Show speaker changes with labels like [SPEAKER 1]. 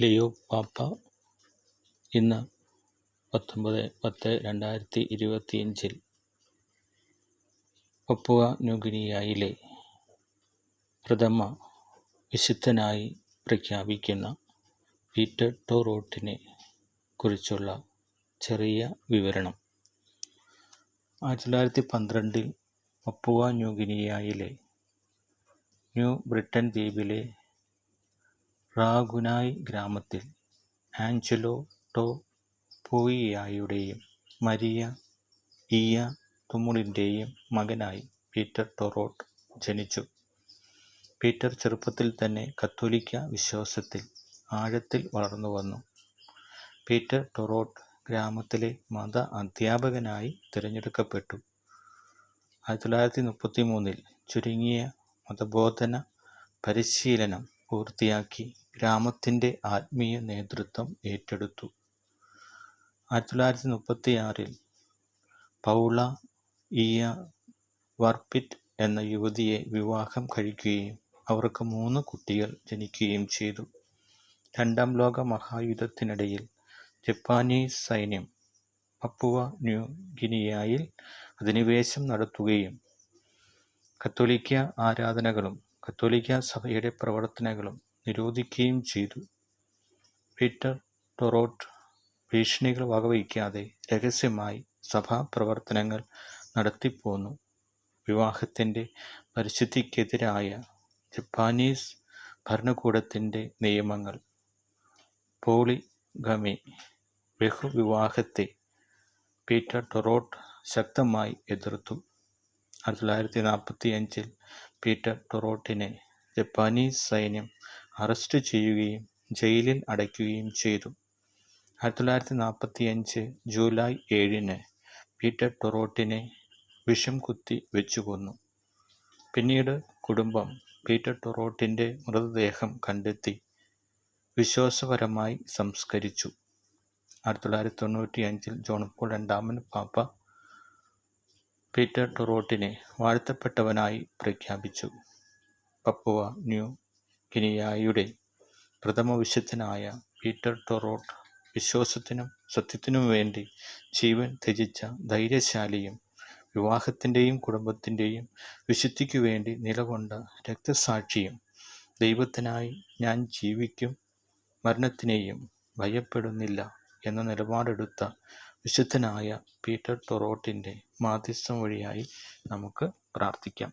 [SPEAKER 1] Leo പാപ്പ ഇന്ന് പത്തൊമ്പത് പത്ത് രണ്ടായിരത്തി ഇരുപത്തിയഞ്ചിൽ പപ്പുവ ന്യൂഗിനിയയിലെ പ്രഥമ വിശുദ്ധനായി പ്രഖ്യാപിക്കുന്ന പീറ്റർ ടോറോട്ടിനെ കുറിച്ചുള്ള ചെറിയ വിവരണം. ആയിരത്തി തൊള്ളായിരത്തി പന്ത്രണ്ടിൽ പപ്പുവ ന്യൂഗിനിയയിലെ ന്യൂ ബ്രിട്ടൻ ദ്വീപിലെ റാഗുനായ് ഗ്രാമത്തിൽ ആഞ്ചലോ ടോ പോയിയായുടെയും മരിയ ഇയ തുമുളിന്റെയും മകനായി പീറ്റർ ടൊറോട്ട് ജനിച്ചു. പീറ്റർ ചെറുപ്പത്തിൽ തന്നെ കത്തോലിക്ക വിശ്വാസത്തിൽ ആഴത്തിൽ വളർന്നു വന്നു. പീറ്റർ ടൊറോട്ട് ഗ്രാമത്തിലെ മത അധ്യാപകനായി തിരഞ്ഞെടുക്കപ്പെട്ടു. ആയിരത്തി തൊള്ളായിരത്തി മുപ്പത്തി മൂന്നിൽ ചുരുങ്ങിയ മതബോധന പരിശീലനം പൂർത്തിയാക്കി ഗ്രാമത്തിന്റെ ആത്മീയ നേതൃത്വം ഏറ്റെടുത്തു. ആയിരത്തി തൊള്ളായിരത്തി മുപ്പത്തി ആറിൽ പൗള ഇയ വർപ്പിറ്റ് എന്ന യുവതിയെ വിവാഹം കഴിക്കുകയും അവർക്ക് മൂന്ന് കുട്ടികൾ ജനിക്കുകയും ചെയ്തു. രണ്ടാം ലോക മഹായുദ്ധത്തിനിടയിൽ ജപ്പാനീസ് സൈന്യം പപ്പുവ ന്യൂ ഗിനിയയിൽ അധിനിവേശം നടത്തുകയും കത്തോലിക്ക ആരാധനകളും കത്തോലിക്ക സഭയുടെ പ്രവർത്തനങ്ങളും നിരോധിക്കുകയും ചെയ്തു. പീറ്റർ ടൊറോട്ട് ഭീഷണികൾ വകവയ്ക്കാതെ രഹസ്യമായി സഭാപ്രവർത്തനങ്ങൾ നടത്തിപ്പോന്നു. വിവാഹത്തിന്റെ പരിശുദ്ധിക്കെതിരായ ജപ്പാനീസ് ഭരണകൂടത്തിന്റെ നിയമങ്ങൾ. പോളിഗമി. ബഹുവിവാഹത്തെ പീറ്റർ ടൊറോട്ട് ശക്തമായി എതിർത്തു. ആയിരത്തി തൊള്ളായിരത്തി നാൽപ്പത്തി അഞ്ചിൽ പീറ്റർ ടൊറോട്ടിനെ ജപ്പാനീസ് സൈന്യം അറസ്റ്റ് ചെയ്യുകയും ജയിലിൽ അടയ്ക്കുകയും ചെയ്തു. ആയിരത്തി തൊള്ളായിരത്തി നാൽപ്പത്തി അഞ്ച് ജൂലൈ ഏഴിന് പീറ്റർ ടൊറോട്ടിനെ വിഷം കുത്തി വെച്ചു കൊന്നു. പിന്നീട് കുടുംബം പീറ്റർ ടൊറോട്ടിന്റെ മൃതദേഹം കണ്ടെത്തി വിശ്വാസപരമായി സംസ്കരിച്ചു. ആയിരത്തി തൊള്ളായിരത്തി തൊണ്ണൂറ്റി അഞ്ചിൽ ജോൺ രണ്ടാമൻ പാപ്പ പീറ്റർ ടൊറോട്ടിനെ വാഴ്ത്തപ്പെട്ടവനായി പ്രഖ്യാപിച്ചു. പപ്പുവ ന്യൂ ഗിനിയായുടെ പ്രഥമ വിശുദ്ധനായ പീറ്റർ ടൊറോട്ട് വിശ്വാസത്തിനും സത്യത്തിനും വേണ്ടി ജീവൻ ത്യജിച്ച ധൈര്യശാലിയും വിവാഹത്തിന്റെയും കുടുംബത്തിന്റെയും വിശുദ്ധിക്കു വേണ്ടി നിലകൊണ്ട രക്തസാക്ഷിയും ദൈവത്തിനായി ഞാൻ ജീവിക്കും മരണത്തിനെയും ഭയപ്പെടുന്നില്ല എന്ന നിലപാടെടുത്ത വിശുദ്ധനായ പീറ്റർ ടൊറോട്ടിന്റെ മാധ്യസ്ഥം വഴിയായി നമുക്ക് പ്രാർത്ഥിക്കാം.